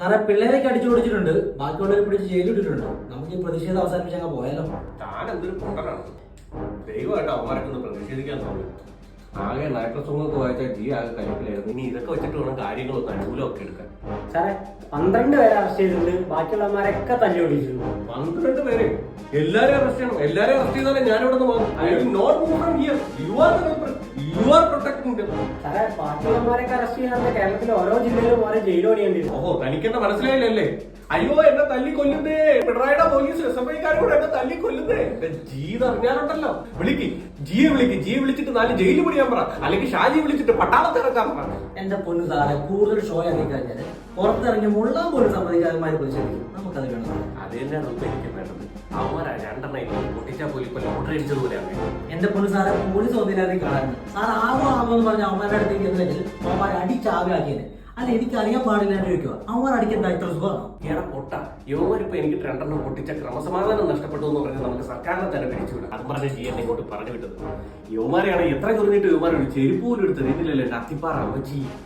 സാറേ പിള്ളേരൊക്കെ അടിച്ചു കൊടുത്തിട്ടുണ്ട് ബാക്കിയുള്ളവരെ പിടിച്ച് ജയിലിട്ടിട്ടുണ്ട് നമുക്ക് ഈ പ്രതിഷേധം അവസാനിപ്പിച്ച് പോയാലോ? താൻ എന്തൊരു പൊട്ടനാണ് പ്രതിഷേധിക്കാൻ ആകെ നയപ്രസംഗം വായിച്ചാൽ ജി ആകെ കഴിപ്പില്ലായിരുന്നു ഇനി ഇതൊക്കെ വെച്ചിട്ട് വേണം കാര്യങ്ങളൊക്കെ അനുകൂലമൊക്കെ എടുക്കാൻ. സാറേ പന്ത്രണ്ട് പേരെ അറസ്റ്റ് ചെയ്തിട്ടുണ്ട്. ബാക്കിയുള്ളവന്മാരൊക്കെ തല്ലി ഓടിച്ചിട്ടുണ്ട് പന്ത്രണ്ട് പേര്? എല്ലാരും അറസ്റ്റ് ചെയ്യണം. എല്ലാരും അറസ്റ്റ് ചെയ്താലേ ഞാൻ ഇവിടെ നിന്ന് പോകും I will not move from here you are you are protecting സാറേ ബാക്കിയുള്ളവന്മാരൊക്കെ അറസ്റ്റ് ചെയ്യാൻ കേരളത്തിലെ ഓരോ ജില്ലയിലും ഓരോ ജയിൽ ഓഹോ തനിക്കെന്നെ മനസ്സിലായില്ലല്ലേ? അയ്യോ എന്നെ തല്ലി കൊല്ലുന്നേ പിണറായിയുടെ പോലീസ് എസ് എഫ് ഐക്കാരും എന്നെ തല്ലി കൊല്ലുന്നേ എന്റെ ജീത് അറിഞ്ഞാലുണ്ടല്ലോ. വിളിക്ക്. ജിയെ വിളിക്ക്. ജിയെ വിളിച്ചിട്ട് നാല് ജയിലിൽ പിടിയാൻ പറ. അല്ലെങ്കിൽ ഷാജി വിളിച്ചിട്ട് പട്ടാളത്തിറക്കാൻ പറ. എന്റെ പൊന്നു സാറെ കൂടുതൽ ഷോ ആക്കി കഴിഞ്ഞാൽ പുറത്തിറങ്ങി മുള്ളാൻ പോലും സമ്മതിക്കാതെ പ്രതിഷേധിക്കും നമുക്കത് വേണം. അത് തന്നെയാണ് ഇപ്പൊ എനിക്ക് വേണ്ടത്. അവന്മാരാ രണ്ടെണ്ണം ഇപ്പൊ പൊട്ടിച്ചാ പോലും ഇപ്പൊ ലോട്ടറി അടിച്ചതുപോലെയാണ് എന്റെ പൊന്നു സാറെ പോലീസ് ഒന്നില്ലാതെ കാണാൻ സാർ ആവോ ആവോ എന്ന് പറഞ്ഞ അവന്മാരുടെ അടുത്തേക്ക് എന്തെങ്കിലും അവന്മാരെ അടിച്ചാവിയാക്കിയത് അല്ല എനിക്ക് അറിയാൻ പാടില്ല എന്ന് ചോദിക്കുക അവന്മാർ അടിക്കുന്ന ഇത്ര എടാ പൊട്ട യോവരിപ്പോ എനിക്ക് രണ്ടെണ്ണം പൊട്ടിച്ച ക്രമസമാധാനം നഷ്ടപ്പെട്ടു എന്ന് പറഞ്ഞ് നമുക്ക് സർക്കാരിനെ തന്നെ പിരിച്ചുവിടാം അത് പറഞ്ഞ എന്നെ ഇങ്ങോട്ട് പറഞ്ഞു വിട്ടത്. യുവമാരെയാണ് എത്ര ചൊറിഞ്ഞിട്ട് യോമാരോട് ചെരുപ്പ് പോലും എടുത്ത് എന്റെ അത്തിപ്പാറ